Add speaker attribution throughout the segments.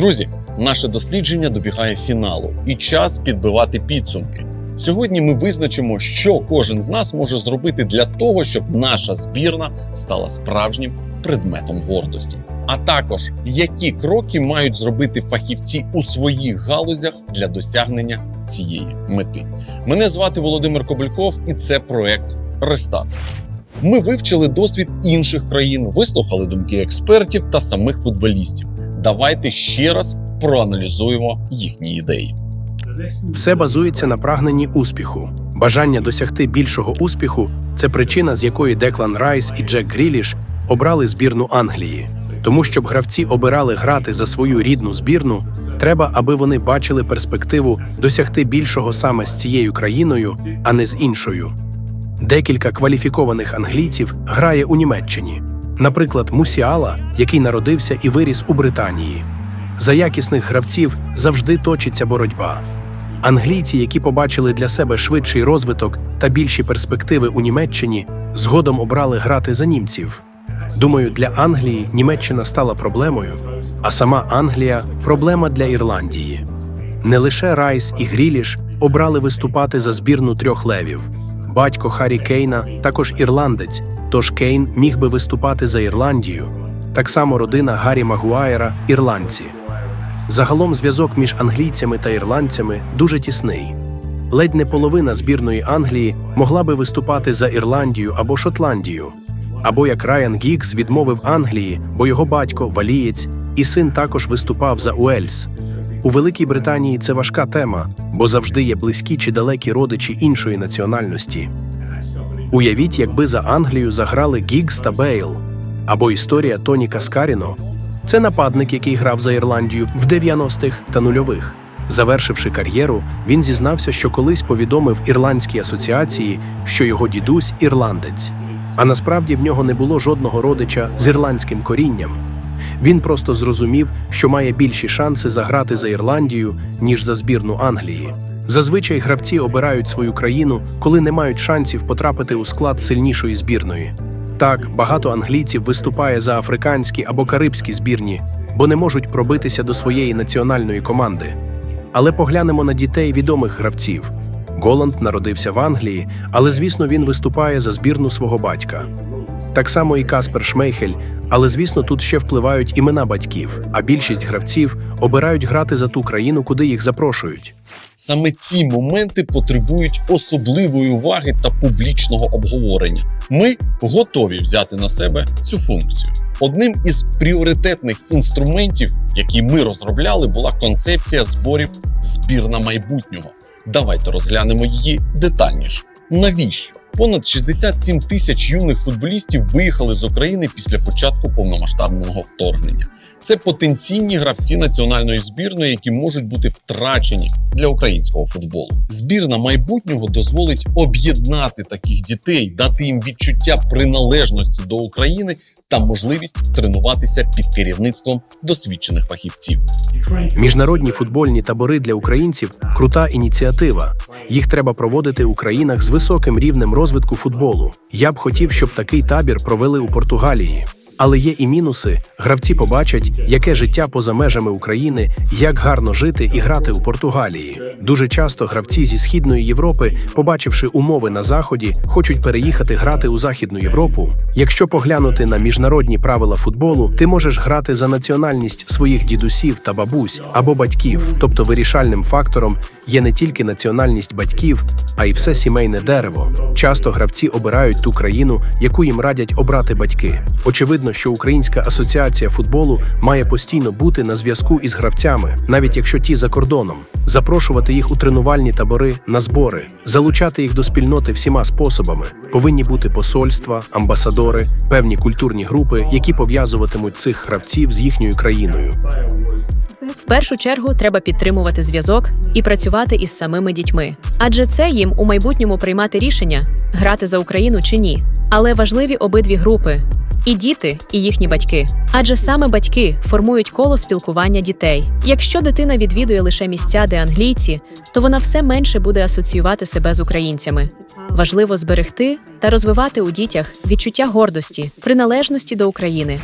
Speaker 1: Друзі, наше дослідження добігає фіналу і час підбивати підсумки. Сьогодні ми визначимо, що кожен з нас може зробити для того, щоб наша збірна стала справжнім предметом гордості. А також які кроки мають зробити фахівці у своїх галузях для досягнення цієї мети. Мене звати Володимир Кобильков, і це проект Рестарт. Ми вивчили досвід інших країн, вислухали думки експертів та самих футболістів. Давайте ще раз проаналізуємо їхні ідеї.
Speaker 2: Все базується на прагненні успіху. Бажання досягти більшого успіху це причина, з якої Деклан Райс і Джек Гріліш обрали збірну Англії. Тому щоб гравці обирали грати за свою рідну збірну, треба, аби вони бачили перспективу досягти більшого саме з цією країною, а не з іншою. Декілька кваліфікованих англійців грає у Німеччині. Наприклад, Мусіала, який народився і виріс у Британії. За якісних гравців завжди точиться боротьба. Англійці, які побачили для себе швидший розвиток та більші перспективи у Німеччині, згодом обрали грати за німців. Думаю, для Англії Німеччина стала проблемою, а сама Англія проблема для Ірландії. Не лише Райс і Гріліш обрали виступати за збірну трьох левів. Батько Харі Кейна також ірландець, тож Кейн міг би виступати за Ірландію. Так само родина Гаррі Магуайра ірландці. Загалом зв'язок між англійцями та ірландцями дуже тісний. Ледь не половина збірної Англії могла би виступати за Ірландію або Шотландію, або як Райан Гіггс відмовив Англії, бо його батько валієць, і син також виступав за Уельс. У Великій Британії це важка тема, бо завжди є близькі чи далекі родичі іншої національності. Уявіть, якби за Англію заграли Гіггс та Бейл, або історія Тоні Каскаріно. Це нападник, який грав за Ірландію в 90-х та нульових. Завершивши кар'єру, він зізнався, що колись повідомив ірландській асоціації, що його дідусь ірландець. А насправді в нього не було жодного родича з ірландським корінням. Він просто зрозумів, що має більші шанси заграти за Ірландію, ніж за збірну Англії. Зазвичай гравці обирають свою країну, коли не мають шансів потрапити у склад сильнішої збірної. Так, багато англійців виступає за африканські або карибські збірні, бо не можуть пробитися до своєї національної команди. Але поглянемо на дітей відомих гравців. Голланд народився в Англії, але звісно він виступає за збірну свого батька. Так само і Каспер Шмейхель, але звісно тут ще впливають імена батьків, а більшість гравців обирають грати за ту країну, куди їх запрошують.
Speaker 1: Саме ці моменти потребують особливої уваги та публічного обговорення. Ми готові взяти на себе цю функцію. Одним із пріоритетних інструментів, які ми розробляли, була концепція зборів збірна майбутнього. Давайте розглянемо її детальніше. Навіщо? Понад 67 тисяч юних футболістів виїхали з України після початку повномасштабного вторгнення. Це потенційні гравці національної збірної, які можуть бути втрачені для українського футболу. Збірна майбутнього дозволить об'єднати таких дітей, дати їм відчуття приналежності до України та можливість тренуватися під керівництвом досвідчених фахівців.
Speaker 2: Міжнародні футбольні табори для українців крута ініціатива. Їх треба проводити у країнах з високим рівнем розвитку футболу. Я б хотів, щоб такий табір провели у Португалії. Але є і мінуси. Гравці побачать, яке життя поза межами України, як гарно жити і грати у Португалії. Дуже часто гравці зі східної Європи, побачивши умови на заході, хочуть переїхати грати у західну Європу. Якщо поглянути на міжнародні правила футболу, ти можеш грати за національність своїх дідусів та бабусь або батьків. Тобто вирішальним фактором є не тільки національність батьків, а й все сімейне дерево. Часто гравці обирають ту країну, яку їм радять обрати батьки. Очевидно, що Українська асоціація футболу має постійно бути на зв'язку із гравцями, навіть якщо ті за кордоном, запрошувати їх у тренувальні табори на збори, залучати їх до спільноти всіма способами. Повинні бути посольства, амбасадори, певні культурні групи, які пов'язуватимуть цих гравців з їхньою країною.
Speaker 3: В першу чергу треба підтримувати зв'язок і працювати із самими дітьми, адже це їм у майбутньому приймати рішення грати за Україну чи ні. Але важливі обидві групи і діти, і їхні батьки. Адже саме батьки формують коло спілкування дітей. Якщо дитина відвідує лише місця, де англійці, то вона все менше буде асоціювати себе з українцями. Важливо зберегти та розвивати у дітях відчуття гордості, приналежності до України.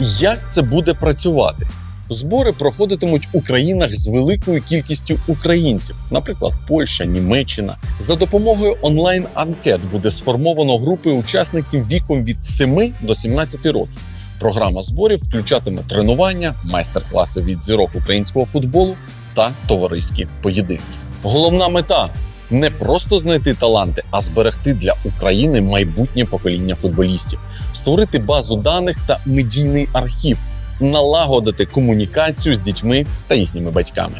Speaker 1: Як це буде працювати? Збори проходитимуть у країнах з великою кількістю українців, наприклад, Польща, Німеччина. За допомогою онлайн-анкет буде сформовано групи учасників віком від 7 до 17 років. Програма зборів включатиме тренування, майстер-класи від зірок українського футболу та товариські поєдинки. Головна мета не просто знайти таланти, а зберегти для України майбутнє покоління футболістів, створити базу даних та медійний архів, налагодити комунікацію з дітьми та їхніми батьками.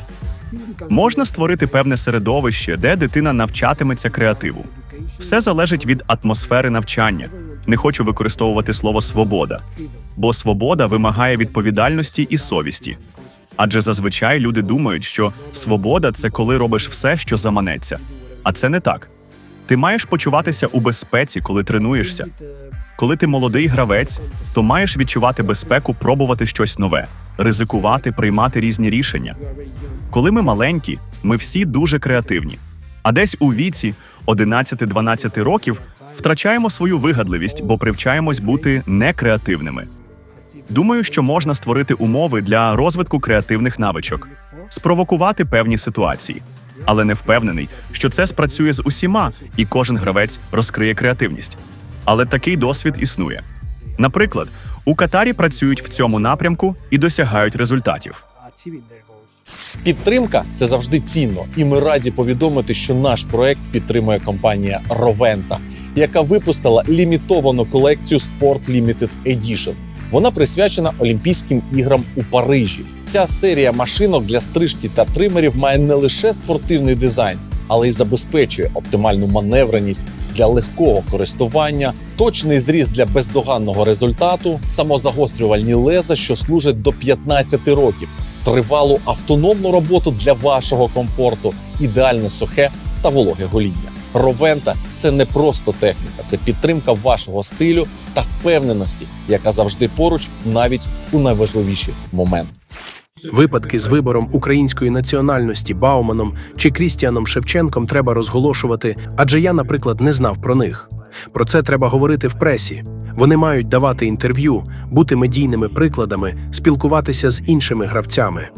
Speaker 4: Можна створити певне середовище, де дитина навчатиметься креативу. Все залежить від атмосфери навчання. Не хочу використовувати слово свобода, бо свобода вимагає відповідальності і совісті. Адже зазвичай люди думають, що свобода це коли робиш все, що заманеться. А це не так. Ти маєш почуватися у безпеці, коли тренуєшся. Коли ти молодий гравець, то маєш відчувати безпеку, пробувати щось нове, ризикувати, приймати різні рішення. Коли ми маленькі, ми всі дуже креативні. А десь у віці 11-12 років втрачаємо свою вигадливість, бо привчаємось бути некреативними. Думаю, що можна створити умови для розвитку креативних навичок, спровокувати певні ситуації, але не впевнений, що це спрацює з усіма, і кожен гравець розкриє креативність. Але такий досвід існує. Наприклад, у Катарі працюють в цьому напрямку і досягають результатів.
Speaker 1: Підтримка це завжди цінно, і ми раді повідомити, що наш проект підтримує компанія Ровента, яка випустила лімітовану колекцію Sport Limited Edition. Вона присвячена Олімпійським іграм у Парижі. Ця серія машинок для стрижки та тримерів має не лише спортивний дизайн, але й забезпечує оптимальну маневреність для легкого користування, точний зріз для бездоганного результату, самозагострювальні леза, що служать до 15 років, тривалу автономну роботу для вашого комфорту, ідеальне сухе та вологе гоління. Ровента це не просто техніка, це підтримка вашого стилю та впевненості, яка завжди поруч, навіть у найважливіші моменти.
Speaker 2: Випадки з вибором української національності Бауманом чи Крістіаном Шевченком треба розголошувати, адже я, наприклад, не знав про них. Про це треба говорити в пресі. Вони мають давати інтерв'ю, бути медійними прикладами, спілкуватися з іншими гравцями.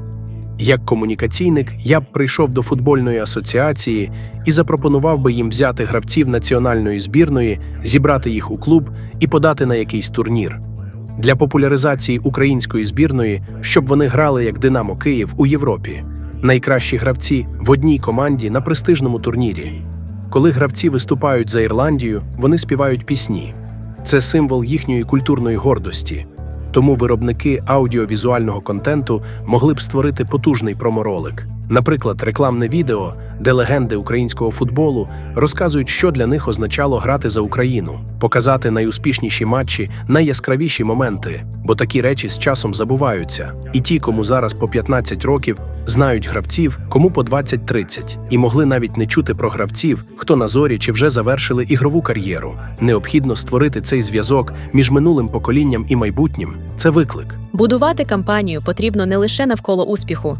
Speaker 2: Як комунікаційник, я б прийшов до футбольної асоціації і запропонував би їм взяти гравців національної збірної, зібрати їх у клуб і подати на якийсь турнір для популяризації української збірної, щоб вони грали як Динамо Київ у Європі. Найкращі гравці в одній команді на престижному турнірі. Коли гравці виступають за Ірландію, вони співають пісні. Це символ їхньої культурної гордості. Тому виробники аудіовізуального контенту могли б створити потужний проморолик. Наприклад, рекламне відео, де легенди українського футболу розказують, що для них означало грати за Україну, показати найуспішніші матчі, найяскравіші моменти, бо такі речі з часом забуваються. І ті, кому зараз по 15 років, знають гравців, кому по 20-30, і могли навіть не чути про гравців, хто на зорі чи вже завершили ігрову кар'єру. Необхідно створити цей зв'язок між минулим поколінням і майбутнім. Це виклик.
Speaker 3: Будувати кампанію потрібно не лише навколо успіху.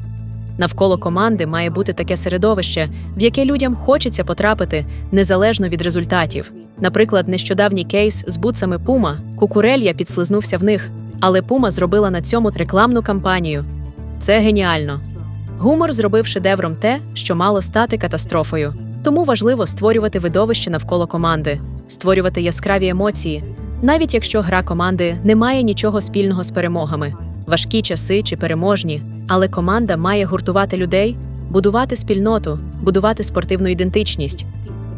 Speaker 3: Навколо команди має бути таке середовище, в яке людям хочеться потрапити незалежно від результатів. Наприклад, нещодавній кейс з бутсами Пума Кукурелья підслизнувся в них, але Пума зробила на цьому рекламну кампанію. Це геніально. Гумор зробив шедевром те, що мало стати катастрофою. Тому важливо створювати видовище навколо команди, створювати яскраві емоції, навіть якщо гра команди не має нічого спільного з перемогами, важкі часи чи переможні, але команда має гуртувати людей, будувати спільноту, будувати спортивну ідентичність.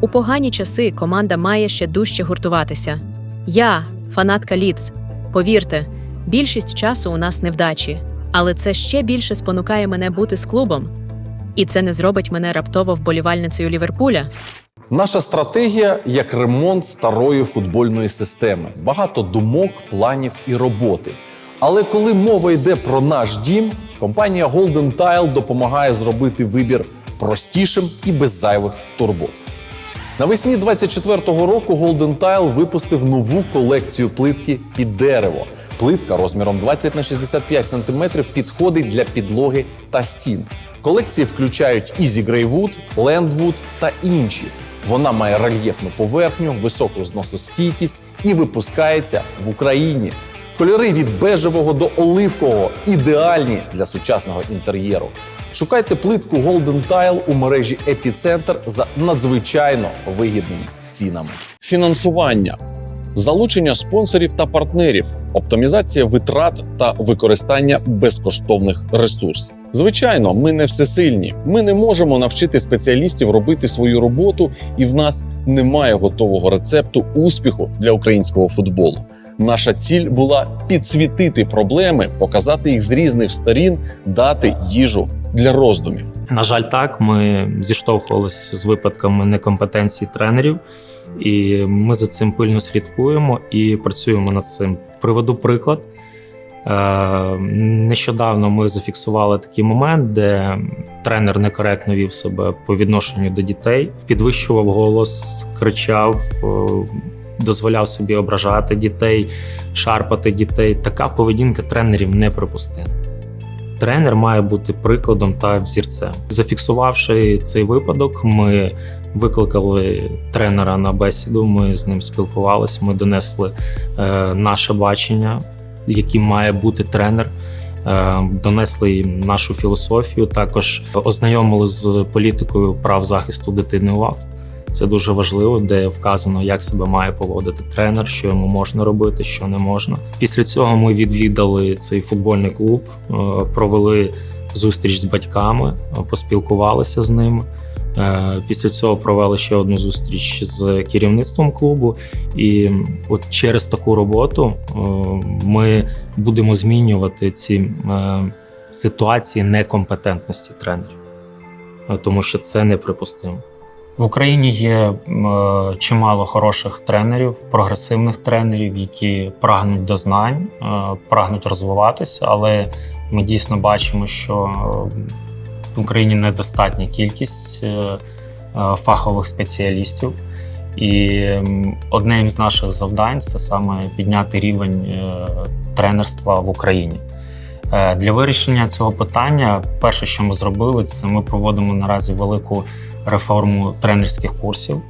Speaker 3: У погані часи команда має ще дужче гуртуватися. Я, фанатка Ліц, повірте, більшість часу у нас невдачі, але це ще більше спонукає мене бути з клубом. І це не зробить мене раптово вболівальницею Ліверпуля.
Speaker 1: Наша стратегія як ремонт старої футбольної системи. Багато думок, планів і роботи. Але коли мова йде про наш дім, компанія Golden Tile допомагає зробити вибір простішим і без зайвих турбот. Навесні 24-го року Golden Tile випустив нову колекцію плитки під дерево. Плитка розміром 20 на 65 см підходить для підлоги та стін. Колекції включають Easy Grey Wood, Landwood та інші. Вона має рельєфну поверхню, високу зносостійкість і випускається в Україні. Кольори від бежевого до оливкового ідеальні для сучасного інтер'єру. Шукайте плитку Golden Tile у мережі Епіцентр за надзвичайно вигідними цінами. Фінансування, залучення спонсорів та партнерів, оптимізація витрат та використання безкоштовних ресурсів. Звичайно, ми не всесильні. Ми не можемо навчити спеціалістів робити свою роботу, і в нас немає готового рецепту успіху для українського футболу. Наша ціль була підсвітити проблеми, показати їх з різних сторін, дати їжу для роздумів.
Speaker 5: На жаль, так ми зіштовхувалися з випадками некомпетенції тренерів, і ми за цим пильно слідкуємо і працюємо над цим. Приведу приклад. Е, Нещодавно ми зафіксували такий момент, де тренер некоректно вів себе по відношенню до дітей, підвищував голос, кричав, е, дозволяв собі ображати дітей, шарпати дітей. Така поведінка тренерів неприпустима. Тренер має бути прикладом та взірцем. Зафіксувавши цей випадок, ми викликали тренера на бесіду. Ми з ним спілкувалися. Ми донесли е, наше бачення, яким має бути тренер. Е, Донесли їм нашу філософію. Також ознайомили з політикою прав захисту дитини УАВ. Це дуже важливо, де вказано, як себе має поводити тренер, що йому можна робити, що не можна. Після цього ми відвідали цей футбольний клуб, е, провели зустріч з батьками, е, поспілкувалися з ними. Е, Після цього провели ще одну зустріч з керівництвом клубу. І от через таку роботу ми будемо змінювати ці ситуації некомпетентності тренерів, тому що це неприпустимо. В Україні є е, чимало хороших тренерів, прогресивних тренерів, які прагнуть до знань, е, прагнуть розвиватися, але ми дійсно бачимо, що е, в Україні недостатня кількість е, е, фахових спеціалістів. І одним з наших завдань це саме підняти рівень е, тренерства в Україні. Е, Для вирішення цього питання, перше, що ми зробили, це ми проводимо наразі велику реформу тренерських курсів.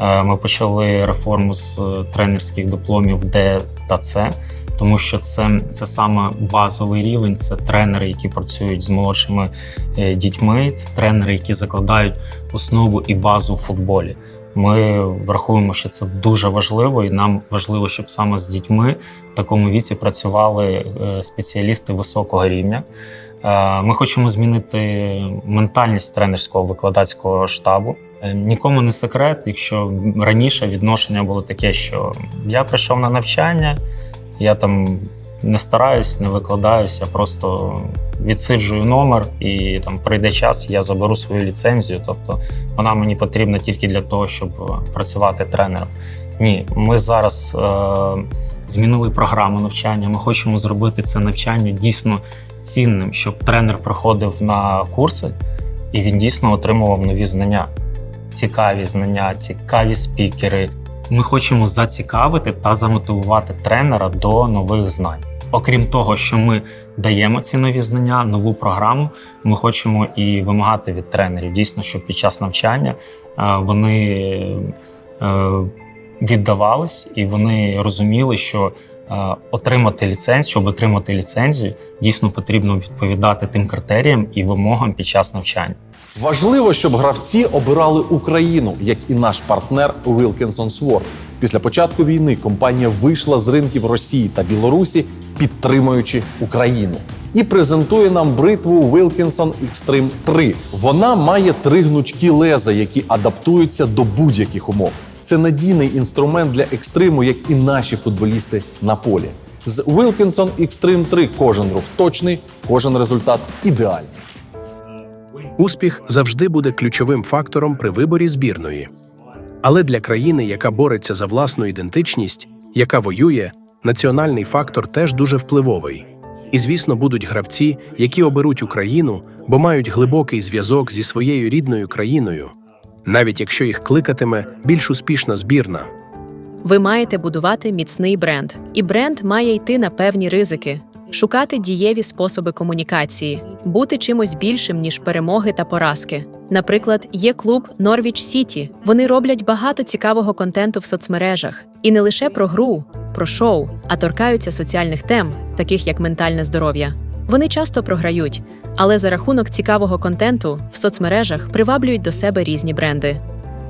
Speaker 5: Е, Ми почали реформу з е, тренерських дипломів Д та С, тому що це, це саме базовий рівень. Це тренери, які працюють з молодшими е, дітьми, це тренери, які закладають основу і базу в футболі. Ми враховуємо, що це дуже важливо, і нам важливо, щоб саме з дітьми в такому віці працювали е, спеціалісти високого рівня. Е, Ми хочемо змінити ментальність тренерського викладацького штабу. Е, Нікому не секрет, якщо раніше відношення було таке, що я прийшов на навчання, я там не стараюсь, не викладаюся, просто відсиджую номер, і там прийде час, я заберу свою ліцензію. Тобто вона мені потрібна тільки для того, щоб е, працювати тренером. Ні, ми зараз е, змінили програму навчання. Ми хочемо зробити це навчання дійсно цінним, щоб тренер приходив на курси і він дійсно отримував нові знання, цікаві знання, цікаві спікери. Ми хочемо зацікавити та замотивувати тренера до нових знань. Окрім того, що ми даємо ці нові знання, нову програму, ми хочемо і вимагати від тренерів дійсно, щоб під час навчання е, вони е, віддавались і вони розуміли, що отримати ліцензію, щоб отримати ліцензію, дійсно потрібно відповідати тим критеріям і вимогам під час навчання.
Speaker 1: Важливо, щоб гравці обирали Україну, як і наш партнер Wilkinson Sword. Після початку війни компанія вийшла з ринків Росії та Білорусі, підтримуючи Україну. І презентує нам бритву Wilkinson Extreme 3. Вона має три гнучкі леза, які адаптуються до будь-яких умов. Це надійний інструмент для екстриму, як і наші футболісти на полі. З Wilkinson Extreme 3 кожен рух точний, кожен результат ідеальний.
Speaker 2: Успіх завжди буде ключовим фактором при виборі збірної. Але для країни, яка бореться за власну ідентичність, яка воює, національний фактор теж дуже впливовий. І, звісно, будуть гравці, які оберуть Україну, бо мають глибокий зв'язок зі своєю рідною країною, навіть якщо їх кликатиме більш успішна збірна.
Speaker 3: Ви маєте будувати міцний бренд, і бренд має йти на певні ризики, шукати дієві способи комунікації, бути чимось більшим ніж перемоги та поразки. Наприклад, є клуб Norwich City. Вони роблять багато цікавого контенту в соцмережах, і не лише про гру, про шоу, а торкаються соціальних тем, таких як ментальне здоров'я. Вони часто програють, але за рахунок цікавого контенту в соцмережах приваблюють до себе різні бренди.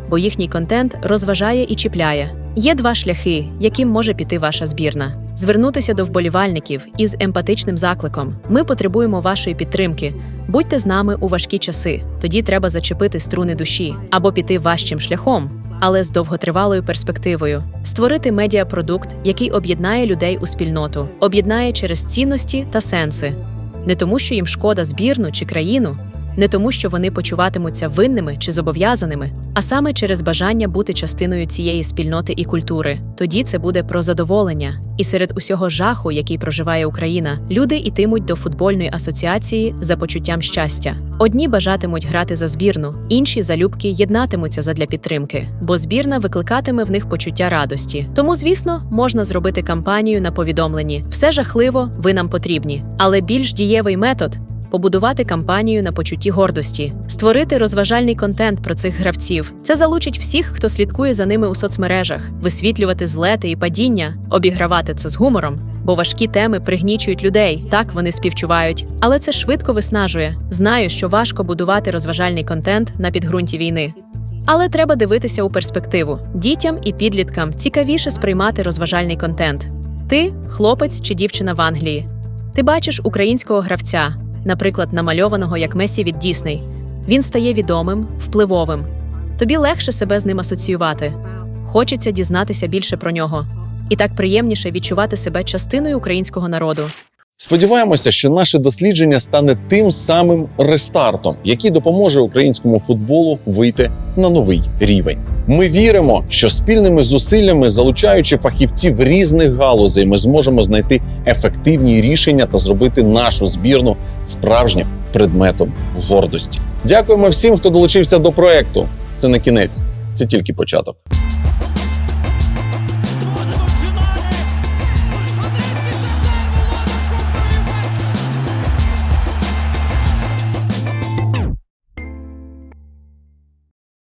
Speaker 3: Бо їхній контент розважає і чіпляє. Є два шляхи, яким може піти ваша збірна: звернутися до вболівальників із емпатичним закликом. Ми потребуємо вашої підтримки. Будьте з нами у важкі часи. Тоді треба зачепити струни душі або піти важчим шляхом, але з довготривалою перспективою. Створити медіапродукт, який об'єднає людей у спільноту, об'єднає через цінності та сенси. Не тому, що їм шкода збірну чи країну, не тому, що вони почуватимуться винними чи зобов'язаними, а саме через бажання бути частиною цієї спільноти і культури. Тоді це буде про задоволення. І серед усього жаху, який проживає Україна, люди йтимуть до футбольної асоціації за почуттям щастя. Одні бажатимуть грати за збірну, інші залюбки єднатимуться задля підтримки, бо збірна викликатиме в них почуття радості. Тому, звісно, можна зробити кампанію на повідомленні все жахливо, ви нам потрібні. Але більш дієвий метод побудувати кампанію на почутті гордості, створити розважальний контент про цих гравців. Це залучить всіх, хто слідкує за ними у соцмережах, висвітлювати злети і падіння, обігравати це з гумором. Бо важкі теми пригнічують людей, так вони співчувають. Але це швидко виснажує. Знаю, що важко будувати розважальний контент на підґрунті війни. Але треба дивитися у перспективу. Дітям і підліткам цікавіше сприймати розважальний контент. Ти хлопець чи дівчина в Англії. Ти бачиш українського гравця, наприклад, намальованого як Месі від Дісней. Він стає відомим, впливовим. Тобі легше себе з ним асоціювати. Хочеться дізнатися більше про нього. І так приємніше відчувати себе частиною українського народу.
Speaker 1: Сподіваємося, що наше дослідження стане тим самим рестартом, який допоможе українському футболу вийти на новий рівень. Ми віримо, що спільними зусиллями, залучаючи фахівців різних галузей, ми зможемо знайти ефективні рішення та зробити нашу збірну справжнім предметом гордості. Дякуємо всім, хто долучився до проекту. Це не кінець, це тільки початок.